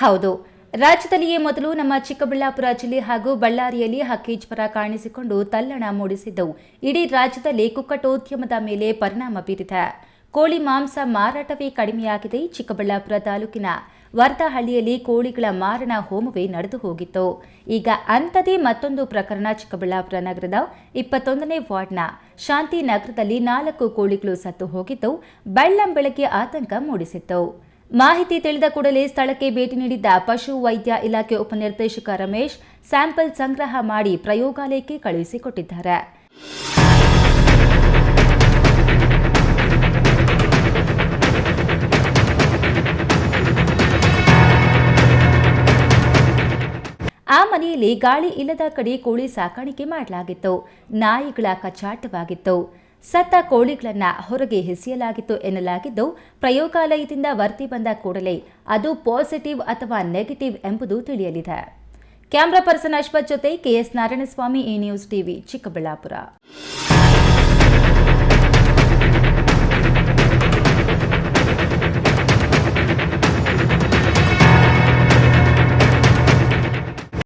ಹೌದು. ರಾಜ್ಯದಲ್ಲಿಯೇ ಮೊದಲು ನಮ್ಮ ಚಿಕ್ಕಬಳ್ಳಾಪುರ ಜಿಲ್ಲೆ ಹಾಗೂ ಬಳ್ಳಾರಿಯಲ್ಲಿ ಹಕ್ಕಿ ಜ್ವರ ಕಾಣಿಸಿಕೊಂಡು ತಲ್ಲಣ ಮೂಡಿಸಿದ್ದವು. ಇಡೀ ರಾಜ್ಯದಲ್ಲಿ ಕುಕ್ಕಟೋದ್ಯಮದ ಮೇಲೆ ಪರಿಣಾಮ ಬೀರಿದೆ. ಕೋಳಿ ಮಾಂಸ ಮಾರಾಟವೇ ಕಡಿಮೆಯಾಗಿದೆ ಚಿಕ್ಕಬಳ್ಳಾಪುರ ತಾಲೂಕಿನ ವರ್ತಹಳ್ಳಿಯಲ್ಲಿ ಕೋಳಿಗಳ ಮಾರಣ ಹೋಮವೇ ನಡೆದು ಹೋಗಿತ್ತು. ಈಗ ಅಂಥದೇ ಮತ್ತೊಂದು ಪ್ರಕರಣ ಚಿಕ್ಕಬಳ್ಳಾಪುರ ನಗರದ ಇಪ್ಪತ್ತೊಂದನೇ ವಾರ್ಡ್ನ ಶಾಂತಿ ನಗರದಲ್ಲಿ ನಾಲ್ಕು ಕೋಳಿಗಳು ಸತ್ತು ಹೋಗಿದ್ದು ಬೆಳ್ಳಂ ಆತಂಕ ಮೂಡಿಸಿತ್ತು. ಮಾಹಿತಿ ತಿಳಿದ ಕೂಡಲೇ ಸ್ಥಳಕ್ಕೆ ಭೇಟಿ ನೀಡಿದ್ದ ಪಶು ವೈದ್ಯ ಇಲಾಖೆ ಉಪನಿರ್ದೇಶಕ ರಮೇಶ್ ಸ್ಯಾಂಪಲ್ ಸಂಗ್ರಹ ಮಾಡಿ ಪ್ರಯೋಗಾಲಯಕ್ಕೆ ಕಳುಹಿಸಿಕೊಟ್ಟಿದ್ದಾರೆ. ಆ ಮನೆಯಲ್ಲಿ ಗಾಳಿ ಇಲ್ಲದ ಕಡೆ ಕೋಳಿ ಸಾಕಾಣಿಕೆ ಮಾಡಲಾಗಿತ್ತು. ನಾಯಿಗಳ ಕಚಾಟವಾಗಿತ್ತು ಸತ್ತ ಕೋಳಿಗಳನ್ನು ಹೊರಗೆ ಎಸೆಯಲಾಗಿತ್ತು ಎನ್ನಲಾಗಿದ್ದು, ಪ್ರಯೋಗಾಲಯದಿಂದ ವರದಿ ಬಂದ ಕೂಡಲೇ ಅದು ಪಾಸಿಟಿವ್ ಅಥವಾ ನೆಗೆಟಿವ್ ಎಂಬುದು ತಿಳಿಯಲಿದೆ. ಕ್ಯಾಮ್ರಾ ಪರ್ಸನ್ ಅಶ್ವಥ್ ಜೊತೆ ಕೆಎಸ್ ನಾರಾಯಣಸ್ವಾಮಿ ಈ ನ್ಯೂಸ್ ಟಿವಿ, ಚಿಕ್ಕಬಳ್ಳಾಪುರ.